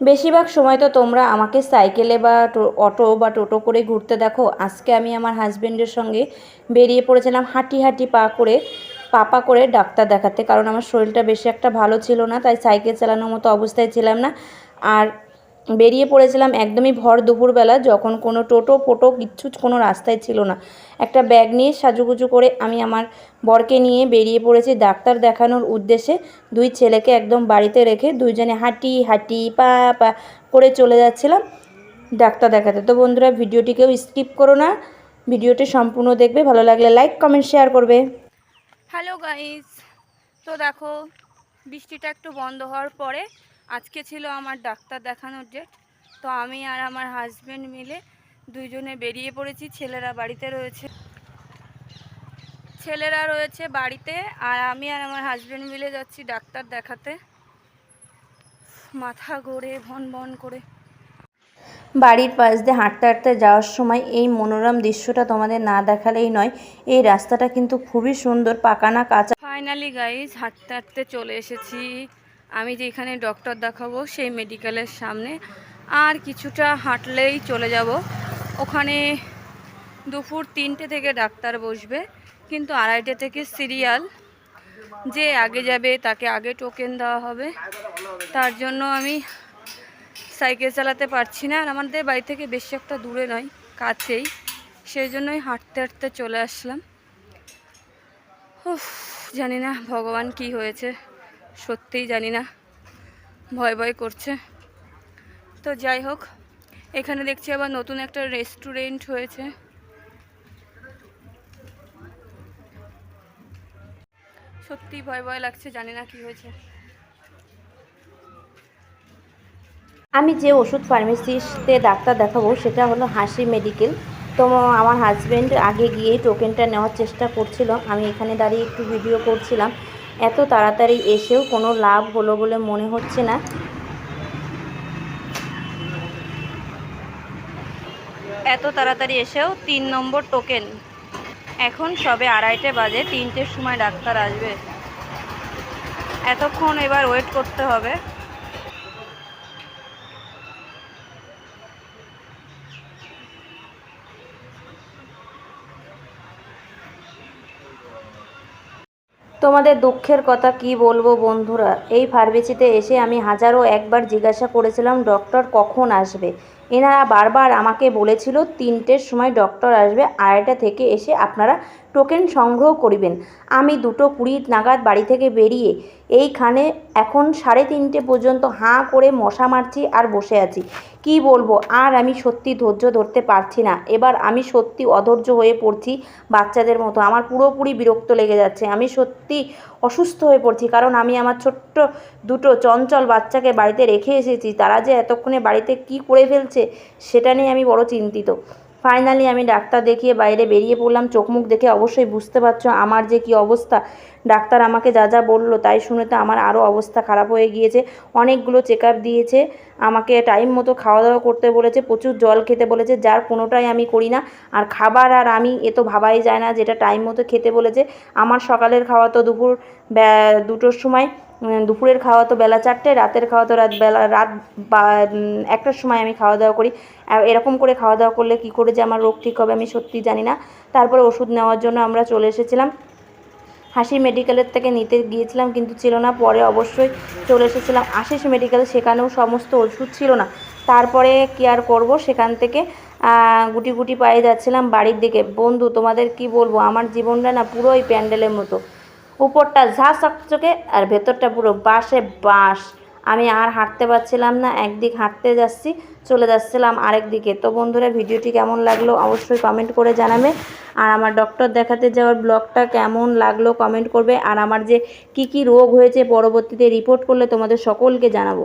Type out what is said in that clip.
বেশিরভাগ সময় তো তোমরা আমাকে সাইকেলে বা অটো বা টোটো করে ঘুরতে দেখো। আজকে আমি আমার হাজব্যান্ডের সঙ্গে বেরিয়ে পড়েছিলাম হাঁটি হাঁটি পা করে পাপা করে ডাক্তার দেখাতে। কারণ আমার শরীরটা বেশি একটা ভালো ছিল না, তাই সাইকেল চালানোর মতো অবস্থায় ছিলাম না। আর বেরিয়ে পড়েছিলাম একদমই ভর দুপুরবেলা, যখন কোনো টোটো, ফোটো কিচ্ছু কোনো রাস্তায় ছিল না। একটা ব্যাগ নিয়ে সাজুগুজু করে আমি আমার বরকে নিয়ে বেরিয়ে পড়েছি ডাক্তার দেখানোর উদ্দেশ্যে। দুই ছেলেকে একদম বাড়িতে রেখে দুইজনে হাঁটি হাঁটি, পা পা করে চলে যাচ্ছিলাম ডাক্তার দেখাতে। তো বন্ধুরা, ভিডিওটিকেও স্কিপ করো না, ভিডিওটি সম্পূর্ণ দেখবে। ভালো লাগলে লাইক, কমেন্ট, শেয়ার করবে। হ্যালো গাইস, তো দেখো, বৃষ্টিটা একটু বন্ধ হওয়ার পরে আজকে ছিল আমার ডাক্তার দেখানোর ডেট তো আমি আর আমার হাজবেন্ড মিলে দুইজনে বেরিয়ে পড়েছি ছেলেরা বাড়িতে রয়েছে। ছেলেরা রয়েছে বাড়িতে আর আমি আর আমার হাজবেন্ড মিলে যাচ্ছি ডাক্তার দেখাতে। মাথা ঘোরে ভন ভন করে। বাড়ির পাশ দিয়ে হাঁটতে হাঁটতে যাওয়ার সময় এই মনোরম দৃশ্যটা তোমাদের না দেখালেই নয় এই রাস্তাটা কিন্তু খুবই সুন্দর পাকানা কাঁচা। ফাইনালি গাইজ হাঁটতে হাঁটতে চলে এসেছি। আমি যেখানে ডক্টর দেখাবো, সেই মেডিকেলের সামনে আর কিছুটা হাঁটলেই চলে যাব। ওখানে দুপুর তিনটে থেকে ডাক্তার বসবে, কিন্তু আড়াইটে থেকে সিরিয়াল যে আগে যাবে তাকে আগে টোকেন দেওয়া হবে। তার জন্য আমি সাইকেল চালাতে পারছি না, আর আমাদের বাড়ি থেকে বেশি একটা দূরে নয়, কাছেই। সেই জন্যই হাঁটতে হাঁটতে চলে আসলাম। উফ, জানি না ভগবান কি হয়েছে। সত্যিই জানি না। ভয় ভয় করছে। তো যাই হোক, এখানে দেখছি আবার নতুন একটা রেস্টুরেন্ট হয়েছে। সত্যি ভয় ভয় লাগছে, জানি না কি হয়েছে। আমি যে ওষুধ ফার্মেসিতে ডাক্তার দেখাবো, সেটা হলো হাসি মেডিকেল তো আমার হাজব্যান্ড আগে গিয়েই টোকেনটা নেওয়ার চেষ্টা করছিল। আমি এখানে দাঁড়িয়ে একটু ভিডিও করছিলাম। এত তাড়াতাড়ি এসেও কোনো লাভ হলো বলে মনে হচ্ছে না। এত তাড়াতাড়ি এসেও তিন নম্বর টোকেন। এখন সবে আড়াইটে বাজে, তিনটের সময় ডাক্তার আসবে। এতক্ষণ এবার ওয়েট করতে হবে। তোমাদের দুঃখের কথা কি বলব বন্ধুরা? এই ফার্মেসিতে এসে আমি হাজারো একবার জিজ্ঞাসা করেছিলাম, ডক্টর কখন আসবে? এনারা বারবার আমাকে বলেছিল, তিনটের সময় ডক্টর আসবে। আড়াইটা থেকে এসে আপনারা টোকেন সংগ্রহ করিবেন। আমি দুটো কুড়ি নাগাদ বাড়ি থেকে বেরিয়ে এইখানে এখন সাড়ে তিনটে পর্যন্ত হাঁ করে মশা মারছি আর বসে আছি। কি বলব, আর আমি সত্যি ধৈর্য ধরতে পারছি না। এবার আমি সত্যি অধৈর্য হয়ে পড়ছি বাচ্চাদের মতো। আমার পুরোপুরি বিরক্ত লেগে যাচ্ছে। আমি সত্যি অসুস্থ হয়ে পড়ছি কারণ আমি আমার ছোট্ট দুটো চঞ্চল বাচ্চাকে বাড়িতে রেখে এসেছি। তারা যে এতক্ষণে বাড়িতে কি করে ফেলছে, সেটা নিয়ে আমি বড় চিন্তিত। ফাইনালি আমি ডাক্তার দেখিয়ে বাইরে বেরিয়ে পড়লাম। চোখ মুখ দেখে অবশ্যই বুঝতে পারছ আমার যে কি অবস্থা। ডাক্তার আমাকে যা যা বলল তাই শুনে তো আমার আরও অবস্থা খারাপ হয়ে গিয়েছে। অনেকগুলো চেক দিয়েছে। আমাকে টাইম মতো খাওয়া দাওয়া করতে বলেছে, প্রচুর জল খেতে বলেছে, যার কোনোটাই আমি করি না। আর খাবার আর আমি, এ তো ভাবাই যায় না যেটা টাইম মতো খেতে বলেছে। আমার সকালের খাওয়া তো দুপুর দুটোর সময়। দুপুরের খাওয়া তো বেলা চারটে, রাতের খাওয়া তো রাত বেলা, রাত বা একটার সময় আমি খাওয়া দাওয়া করি। এরকম করে খাওয়া দাওয়া করলে কী করে যে আমার রোগ ঠিক হবে আমি সত্যিই জানি না। তারপরে ওষুধ নেওয়ার জন্য আমরা চলে এসেছিলাম। হাসি মেডিকেলের থেকে নিতে গিয়েছিলাম কিন্তু ছিল না। পরে অবশ্যই চলে এসেছিলাম। আশিস মেডিকেল সেখানেও সমস্ত ওষুধ ছিল না। তারপরে কি আর করব? সেখান থেকে গুটি গুটি পায়ে যাচ্ছিলাম বাড়ির দিকে। বন্ধু, তোমাদের কি বলব? আমার জীবনটা না পুরোই প্যান্ডেলের মতো। উপরটা ঝা চকচকে আর ভেতরটা পুরো বাঁশে বাঁশ। আমি আর হাঁটতে পারছিলাম না, একদিক হাঁটতে যাচ্ছি, চলে যাচ্ছিলাম আরেক দিকে। তো বন্ধুরা, ভিডিওটি কেমন লাগল অবশ্যই কমেন্ট করে জানাবে। আর আমার ডক্টর দেখাতে যাওয়ার ব্লগটা কেমন লাগল কমেন্ট করবে। আর আমার যে কি কি রোগ হয়েছে পরবর্তীতে রিপোর্ট করলে তোমাদের সকলকে জানাব।